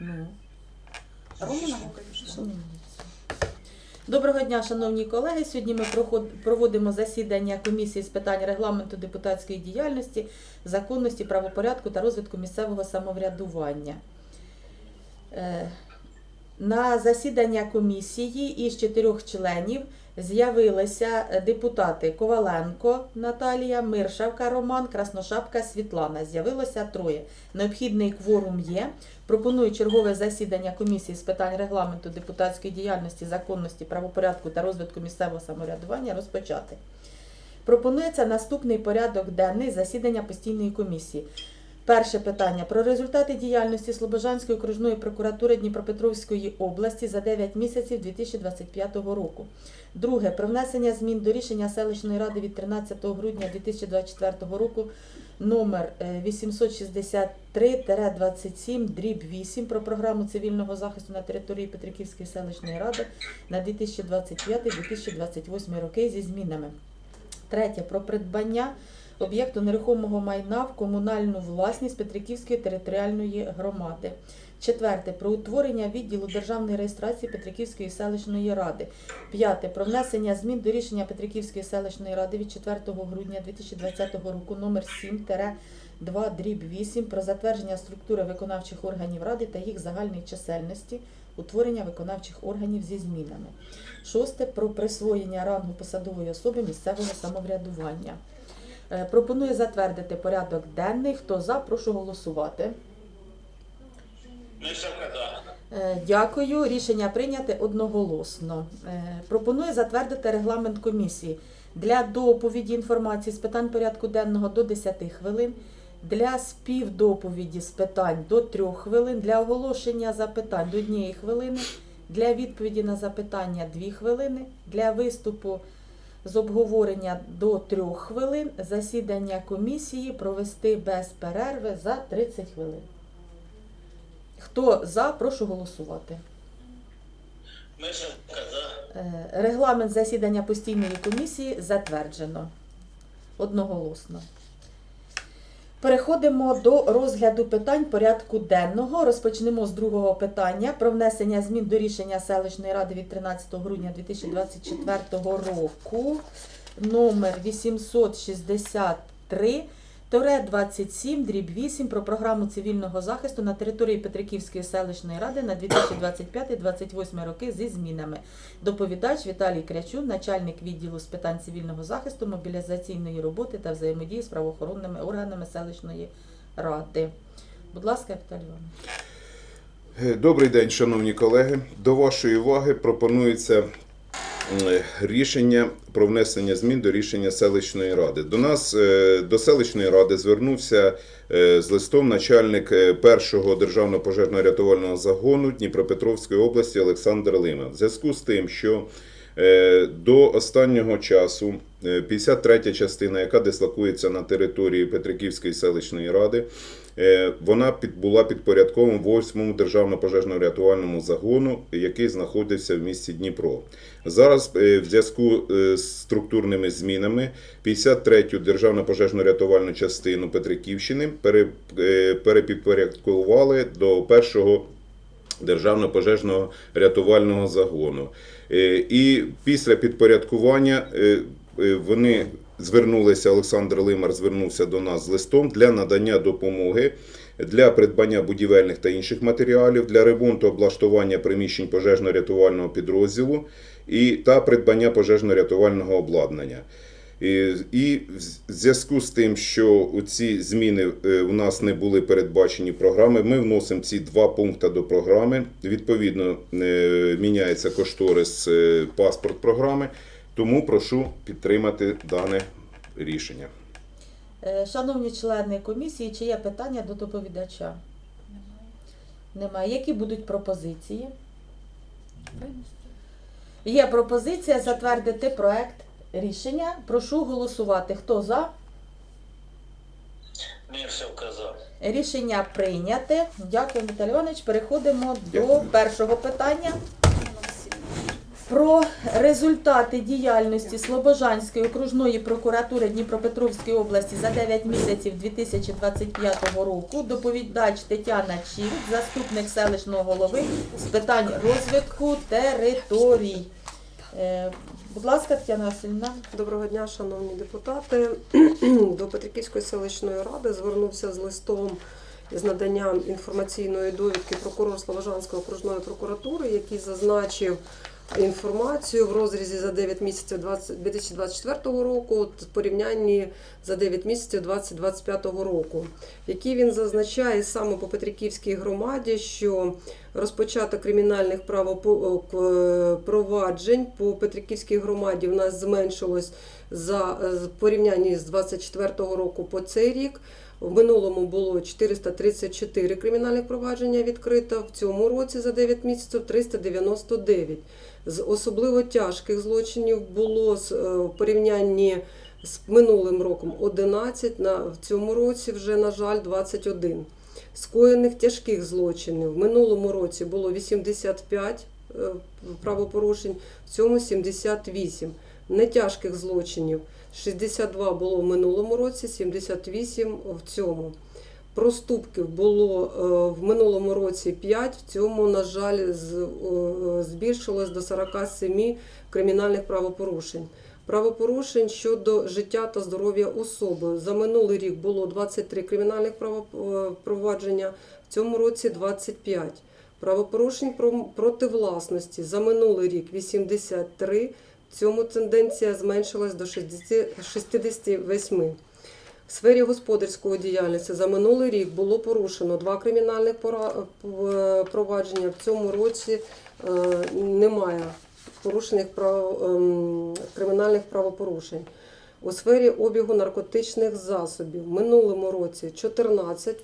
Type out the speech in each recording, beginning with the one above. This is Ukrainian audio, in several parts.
Ну, Романа Гукавича. Доброго дня, шановні колеги. Сьогодні ми проводимо засідання комісії з питань регламенту депутатської діяльності, законності, правопорядку та розвитку місцевого самоврядування. На засідання комісії із чотирьох членів з'явилися депутати Коваленко Наталія, Миршавка Роман, Красношапка Світлана. З'явилося троє. Необхідний кворум є. Пропоную чергове засідання комісії з питань регламенту депутатської діяльності, законності, правопорядку та розвитку місцевого самоврядування розпочати. Пропонується наступний порядок денний засідання постійної комісії. Перше питання про результати діяльності Слобожанської окружної прокуратури Дніпропетровської області за 9 місяців 2025 року. Друге про внесення змін до рішення селищної ради від 13 грудня 2024 року номер е, 863-27 дріб 8 про програму цивільного захисту на території Петриківської селищної ради на 2025-2028 роки зі змінами. Третє про придбання об'єкту нерухомого майна в комунальну власність Петриківської територіальної громади. Четверте про утворення відділу державної реєстрації Петриківської селищної ради. П'яте про внесення змін до рішення Петриківської селищної ради від 4 грудня 2020 року номер 7 2 дріб 8 про затвердження структури виконавчих органів ради та їх загальної чисельності, утворення виконавчих органів зі змінами. Шосте про присвоєння рангу посадової особи місцевого самоврядування. Е, Пропоную затвердити порядок денний. Хто за, прошу голосувати. Е, Дякую. Рішення прийняте одноголосно. Е, Пропоную затвердити регламент комісії для доповіді інформації з питань порядку денного до 10 хвилин, для співдоповіді з питань до 3 хвилин, для оголошення запитань до 1 хвилини, для відповіді на запитання 2 хвилини, для виступу з обговорення до 3 хвилин, засідання комісії провести без перерви за 30 хвилин. Хто за, прошу голосувати. Е, Регламент засідання постійної комісії затверджено одноголосно. Переходимо до розгляду питань порядку денного. Розпочнемо з другого питання про внесення змін до рішення селищної ради від 13 грудня 2024 року номер 863 Торе 27, дріб 8 про програму цивільного захисту на території Петриківської селищної ради на 2025-2028 роки зі змінами. Доповідач Віталій Крячун, начальник відділу з питань цивільного захисту, мобілізаційної роботи та взаємодії з правоохоронними органами селищної ради. Будь ласка, Віталій Іванович. Е, Добрий день, шановні колеги. До вашої уваги пропонується рішення про внесення змін до рішення селищної ради. До нас е, до селищної ради звернувся е, з листом начальник е, першого державного пожежно-рятувального загону Дніпропетровської області Олександр Лима. В зв'язку з тим, що е, до останнього часу е, 53 частина, яка дислокується на території Петриківської селищної ради, Е, Вона під, була підпорядковим 8-му державно пожежно-рятувальному загону, який знаходився в місті Дніпро. Зараз е, в зв'язку е, з структурними змінами 53-ю державно пожежно-рятувальну частину Петриківщини пере- е, перепідпорядкували до першого державно пожежного рятувального загону. Е, І після підпорядкування е, е, вони звернулися, Олександр Лимар звернувся до нас з листом для надання допомоги для придбання будівельних та інших матеріалів, для ремонту облаштування приміщень пожежно-рятувального підрозділу і та придбання пожежно-рятувального обладнання. І, і в зв'язку з тим, що ці зміни е, у нас не були передбачені програми, ми вносимо ці два пункти до програми. Відповідно, е, міняється кошторис е, паспорт програми. Тому прошу підтримати дане рішення. Е, Шановні члени комісії, чи є питання до доповідача? Немає. Які будуть пропозиції? Є пропозиція затвердити проект рішення. Прошу голосувати. Хто за? Мишавка, за. Рішення прийняте. Дякую, Віталій Іванович. Переходимо до першого питання. Про результати діяльності Слобожанської окружної прокуратури Дніпропетровської області за 9 місяців 2025 року доповідач Тетяна Чівік, заступник селищного голови з питань розвитку територій. Е, Будь ласка, Тетяна Васильівна. Доброго дня, шановні депутати. До Петриківської селищної ради звернувся з листом з наданням інформаційної довідки прокурор Слобожанської окружної прокуратури, який зазначив інформацію в розрізі за 9 місяців 20 2024 року в порівнянні за 9 місяців 2025 року, в він зазначає саме по Петриківській громаді, що розпочато кримінальних правопроваджень по Петриківській громаді в нас зменшилось за порівнянні з 24 року по цей рік. В минулому було 434 кримінальних провадження відкрито, в цьому році за 9 місяців 399. З особливо тяжких злочинів було е, в порівнянні з минулим роком 11, на, в цьому році вже, на жаль, 21. Скоєних тяжких злочинів в минулому році було 85 е, правопорушень, в цьому 78. Нетяжких злочинів 62 було в минулому році, 78 в цьому. Проступків було е, в минулому році 5, в цьому, на жаль, е, збільшилось до 47 кримінальних правопорушень. Правопорушень щодо життя та здоров'я особи. За минулий рік було 23 кримінальних правопровадження, в цьому році 25. Правопорушень проти власності за минулий рік 83, в цьому тенденція зменшилась до 68. В сфері господарської діяльності за минулий рік було порушено два кримінальних е, провадження. В цьому році е, немає порушених ем, кримінальних правопорушень. У сфері обігу наркотичних засобів в минулому році 14,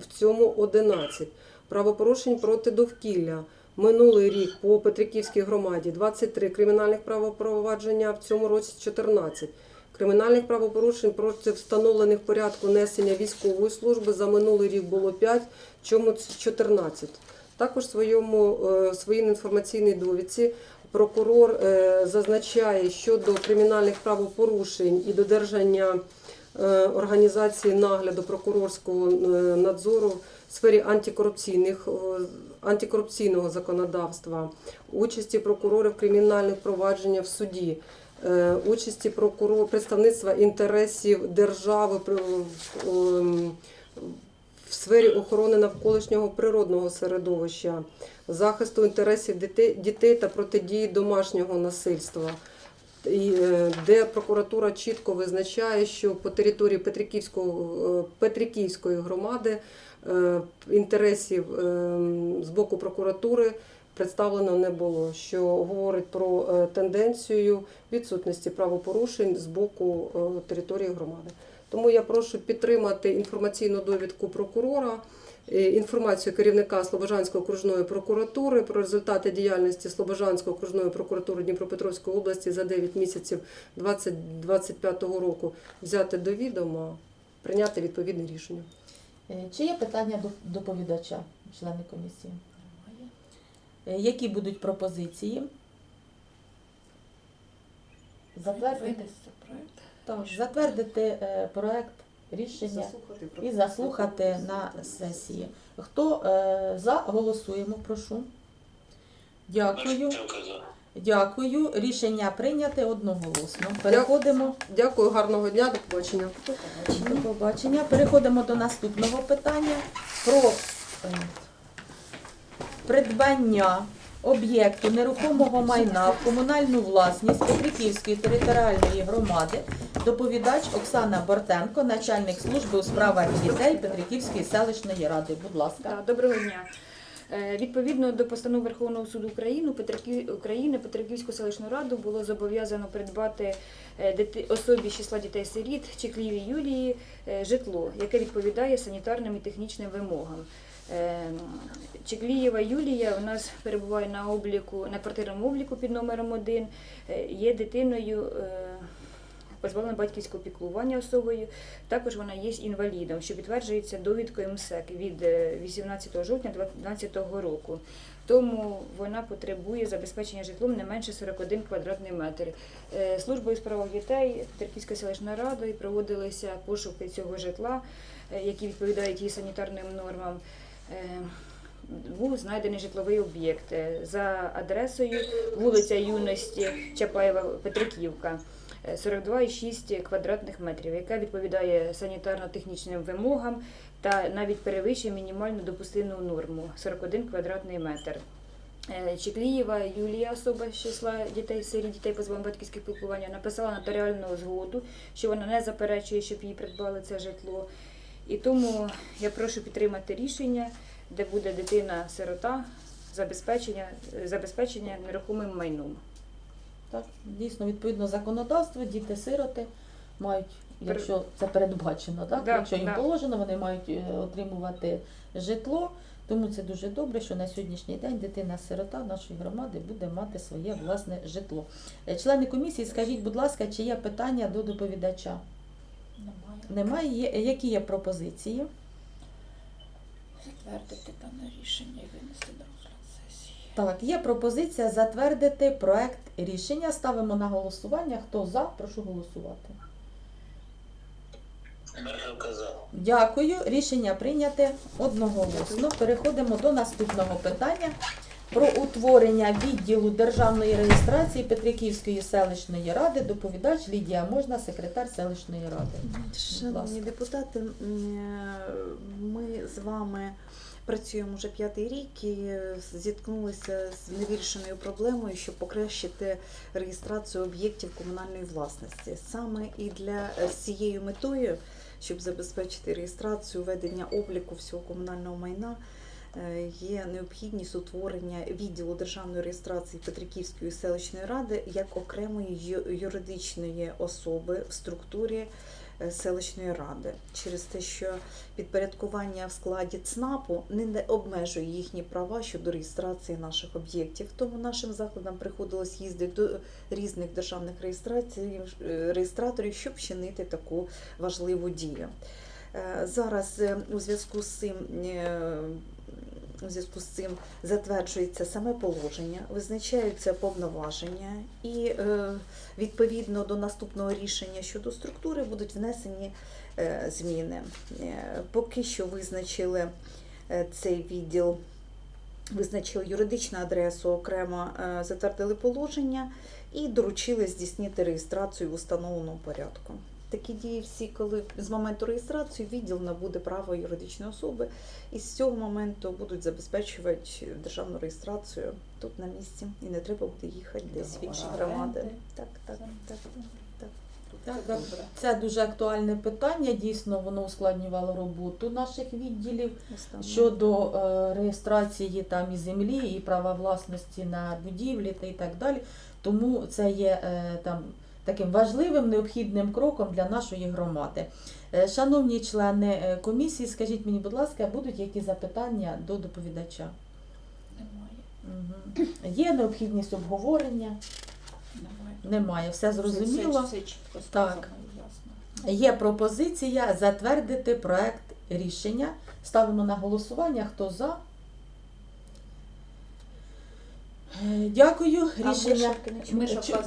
в цьому 11. Правопорушень проти довкілля. Минулий рік по Петриківській громаді 23 кримінальних правопровадження, в цьому році 14. Кримінальних правопорушень проти встановлених порядку несення військової служби за минулий рік було 5, чому це 14. Також в своєму е, своїй інформаційній довідці прокурор е, зазначає щодо кримінальних правопорушень і додержання е, організації нагляду прокурорського надзору в сфері антикорупційних антикорупційного законодавства, участі прокурорів кримінальних провадженнях в суді, участі прокурор представництва інтересів держави в- ем, сфері охорони навколишнього природного середовища, захисту інтересів дітей, та протидії домашнього насильства. Е, де прокуратура чітко визначає, що по території Петриківського, е, Петриківської громади е, інтересів е, з боку прокуратури представлено не було, що говорить про е, тенденцію відсутності правопорушень з боку е, території громади. Тому я прошу підтримати інформаційну довідку прокурора, е, інформацію керівника Слобожанської окружної прокуратури про результати діяльності Слобожанської окружної прокуратури Дніпропетровської області за 9 місяців 2025 року взяти до відома, прийняти відповідне рішення. Чи є питання до доповідача, члени комісії? Е, Які будуть пропозиції? Затвердити, так, затвердити е, проект рішення і заслухати на сесії. Хто е, за, голосуємо, прошу. Дякую. Дякую. Рішення прийняте одноголосно. Переходимо Дякую, гарного дня, до побачення. до побачення. Переходимо до наступного питання про придбання об'єкту нерухомого майна в комунальну власність Петриківської територіальної громади. Доповідач Оксана Бортенко, начальник служби у справах дітей Петриківської селищної ради. Будь ласка. Доброго дня. Е, Відповідно до постанов Верховного суду України України Петриківську селищну раду було зобов'язано придбати е, особі числа дітей-сиріт Чекліві Юлії е, житло, яке відповідає санітарним і технічним вимогам. Е, Чеклієва Юлія у нас перебуває на обліку на квартирному обліку під номером 1, є дитиною е, позбавлена батьківського піклування особою. Також вона є інвалідом, що підтверджується довідкою МСЕК від е, 18 жовтня 2012 року. Тому вона потребує забезпечення житлом не менше 41 квадратний метр. Е, Службою справ дітей Терківської селищної ради проводилися пошуки цього житла, е, які відповідають її санітарним нормам. Е, Був знайдений житловий об'єкт е, за адресою вулиця Юності Чапаєва Петриківка. е, 42,6 квадратних метрів, яка відповідає санітарно-технічним вимогам та навіть перевищує мінімальну допустиму норму 41 квадратний метр. Е, Чеклієва Юлія, особа з числа дітей сирі, дітей позбавлених батьківських піклування, написала нотаріальну згоду, що вона не заперечує, щоб їй придбали це житло. І тому я прошу підтримати рішення, де буде дитина-сирота, забезпечення, забезпечення нерухомим майном. Так, дійсно, відповідно законодавства, діти-сироти мають, якщо це передбачено, так? Да, якщо їм да. положено, вони мають е, отримувати житло. Тому це дуже добре, що на сьогоднішній день дитина-сирота нашої громади буде мати своє власне житло. Е, Члени комісії, скажіть, будь ласка, чи є питання до доповідача? Немає. Є, які є пропозиції? Затвердити дане рішення і винести на розгляд сесії. Так, є пропозиція затвердити проект рішення. Ставимо на голосування. Хто за, прошу голосувати. Дякую. Рішення прийняте одноголосно. Переходимо до наступного питання про утворення відділу державної реєстрації Петриківської селищної ради. Доповідач Лідія Можна, секретар селищної ради. Шановні депутати, е, ми з вами працюємо вже п'ятий рік і зіткнулися з невирішеною проблемою, щоб покращити реєстрацію об'єктів комунальної власності. Саме і для е, з цією метою, щоб забезпечити реєстрацію ведення обліку всього комунального майна. Е, Є необхідність утворення відділу державної реєстрації Петриківської селищної ради як окремої юридичної особи в структурі е, селищної ради через те, що підпорядкування в складі ЦНАПу не обмежує їхні права щодо реєстрації наших об'єктів. Тому нашим закладам приходилось їздити до різних державних реєстрацій, е, реєстраторів, щоб вчинити таку важливу дію. Зараз у зв'язку з цим у зв'язку з цим затверджується саме положення, визначаються повноваження і е, відповідно до наступного рішення щодо структури будуть внесені е, зміни. Е, Поки що визначили цей відділ, визначили юридичну адресу, окремо затвердили положення і доручили здійснити реєстрацію в установленому порядку. Такі дії всі, коли з моменту реєстрації відділ набуде право юридичної особи, і з цього моменту будуть забезпечувати державну реєстрацію тут на місці, і не треба буде їхати десь в інші громади. Так, так, так, так. Так, добре. Це дуже актуальне питання. Дійсно, воно ускладнювало роботу наших відділів Установа. щодо е, реєстрації там і землі, і права власності на будівлі та і так далі. Тому це є е, там таким важливим необхідним кроком для нашої громади. Е, Шановні члени е, комісії, скажіть мені, будь ласка, будуть які запитання до доповідача? Немає. Угу. Є необхідність обговорення? Немає. Немає, все зрозуміло. Все, все чітко Так. ясно. Є пропозиція затвердити проект рішення. Ставимо на голосування. Хто за? Е, Дякую. А Рішення.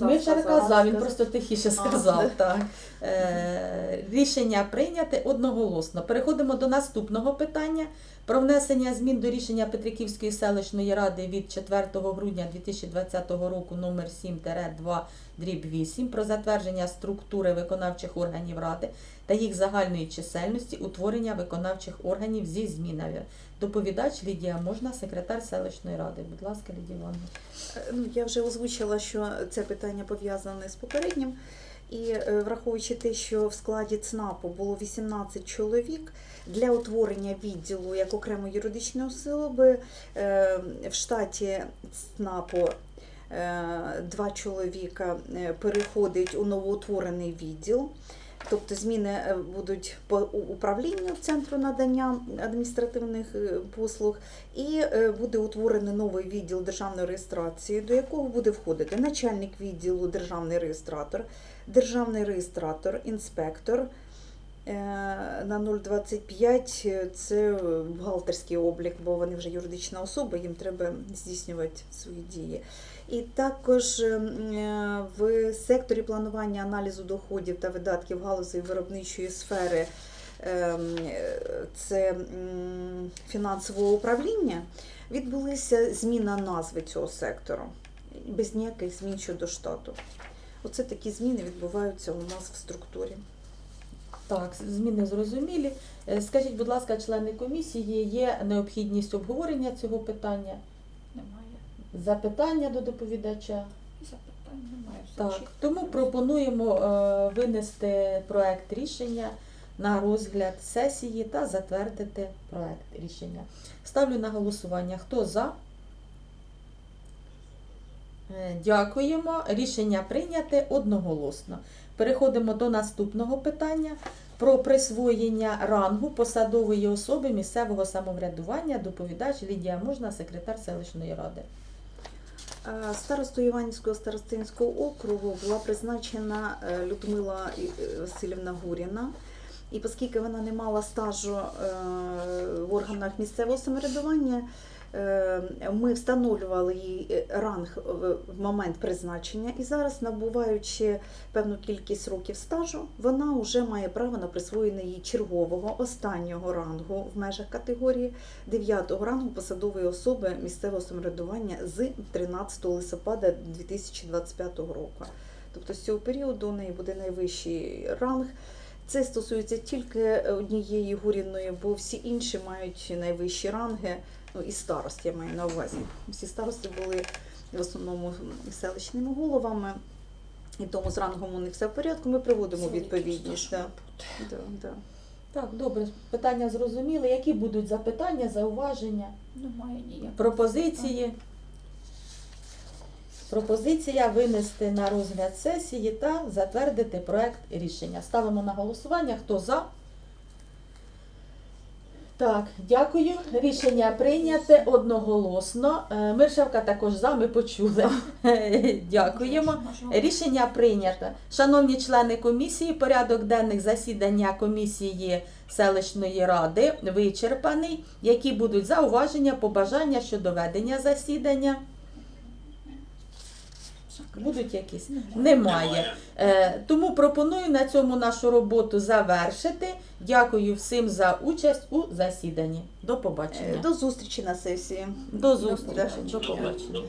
Мишарка за, він просто тихіше сказав. Так. Е, рішення прийняте одноголосно. Переходимо до наступного питання про внесення змін до рішення Петриківської селищної ради від 4 грудня 2020 року номер 7-2 дріб 8 про затвердження структури виконавчих органів ради та їх загальної чисельності утворення виконавчих органів зі змінами. Доповідач Лідія Можна, секретар селищної ради. Будь ласка, Лідія. Е, Ну, я вже озвучила, що це питання пов'язане з попереднім. І е, враховуючи те, що в складі ЦНАПу було 18 чоловік, для утворення відділу як окремої юридичної особи е, в штаті ЦНАПу е, два чоловіка переходить у новоутворений відділ. Тобто зміни е, будуть по управлінню центру надання адміністративних е, послуг, і е, буде утворений новий відділ державної реєстрації, до якого буде входити начальник відділу державний реєстратор, державний реєстратор, інспектор. На 0,25 е, це бухгалтерський облік, бо вони вже юридична особа, їм треба здійснювати свої дії. І також е, в секторі планування аналізу доходів та видатків галузі виробничої сфери ем, це фінансового управління, відбулися зміна назви цього сектору без ніяких змін щодо штату. Оце такі зміни відбуваються у нас в структурі. Так, зміни зрозумілі. Е, Скажіть, будь ласка, члени комісії, є необхідність обговорення цього питання? Запитання до доповідача? запитань, немає. все Так, чітко. тому пропонуємо е, винести проект рішення на розгляд сесії та затвердити проект рішення. Ставлю на голосування. Хто за? Е, Дякуємо. Рішення прийняте одноголосно. Переходимо до наступного питання про присвоєння рангу посадової особи місцевого самоврядування. Доповідач Лідія Мужна, секретар селищної ради. Е, Старостою Іванівського старостинського округу була призначена е, Людмила е, Васильівна Гуріна. І оскільки вона не мала стажу в органах місцевого самоврядування, ми встановлювали їй е, ранг в момент призначення. І зараз, набуваючи певну кількість років стажу, вона вже має право на присвоєння їй чергового останнього рангу в межах категорії 9 рангу посадової особи місцевого самоврядування з 13 листопада 2025 року. Тобто з цього періоду у неї буде найвищий ранг. Це стосується тільки однієї гуріної, бо всі інші мають найвищі ранги. Ну і старост, я маю на увазі. Всі старости були в основному селищними головами, і тому з рангом у них все в порядку. Ми приводимо відповідність. Да. Да, да. Так, добре, питання зрозуміли. Які будуть запитання, зауваження, Немає ніяких. пропозиції? Пропозиція винести на розгляд сесії та затвердити проект рішення. Ставимо на голосування. Хто за? Так, дякую. Рішення прийняте одноголосно. Е, Миршавка також за, ми почули. Дякуємо. Рішення прийнято. Шановні члени комісії, порядок денних засідання комісії селищної ради вичерпаний. Які будуть зауваження, побажання щодо ведення засідання? Будуть якісь? Немає. Е, тому пропоную на цьому нашу роботу завершити. Дякую всім за участь у засіданні. До Е, побачення. До зустрічі на сесії. До зустрічі. До побачення.